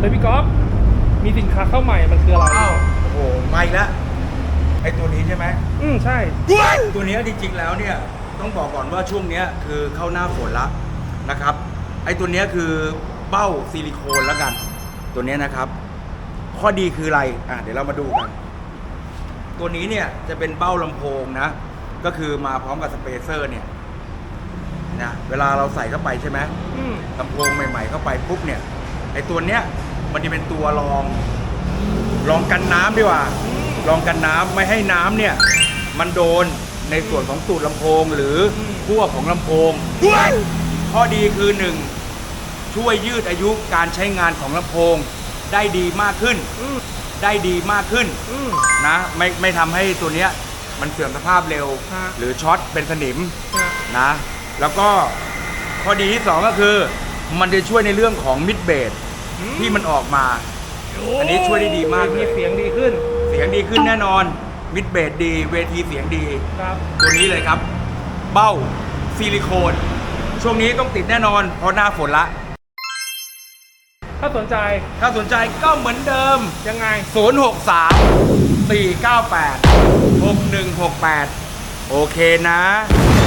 เฮ้ยพี่ก๊อฟมีสินค้าเข้าใหม่มันคืออะไรอ้าวโอ้โหมาอีกแล้วไอ้ตัวนี้ใช่ไหมอืมใช่ ตัวเนี้ยจริงๆแล้วเนี่ยต้องบอกก่อนว่าช่วงเนี้ยคือเข้าหน้าฝนละนะครับ ไอ้ตัวเนี้ยคือเบ้าซิลิโคนแล้วกัน ตัวเนี้ยนะครับ ข้อดีคืออะไรอะเดี๋ยวเรามาดูกัน ตัวนี้เนี่ยจะเป็นเบ้าลำโพงนะ ก็คือมาพร้อมกับสเปเซอร์เนี่ยนะเวลาเราใส่เข้าไปใช่ไหมอืม ลำโพงใหม่ ๆ เข้าไปปุ๊บเนี่ย ไอ้ตัวเนี้ยมันจะเป็นตัวรอง รองกันน้ำดีกว่า รองกันน้ำไม่ให้น้ำเนี่ย มันโดนในส่วนของตูดลำโพงหรือขั้วของลำโพง ข้อดีคือหนึ่งช่วยยืดอายุการใช้งานของลำโพง ได้ดีมากขึ้น อืม ได้ดีมากขึ้น อืม นะไม่ไม่ทำให้ตัวเนี้ยมันเสื่อมสภาพเร็ว ฮะ หรือช็อตเป็นสนิมนะนะแล้วก็ข้อดีที่สองก็คือ มันจะช่วยในเรื่องของมิดเบสที่มันออกมา อันนี้ช่วยได้ดีมากเลยมีเสียงดีขึ้นเสียงดีขึ้นแน่นอน มิดเบสดี เวทีเสียงดี ครับ ตัวนี้เลยครับ เบ้าซิลิโคน ช่วงนี้ต้องติดแน่นอน เพราะหน้าฝนละ ถ้าสนใจถ้าสนใจก็เหมือนเดิม ยังไง 063 498 6168 โอเคนะโอเค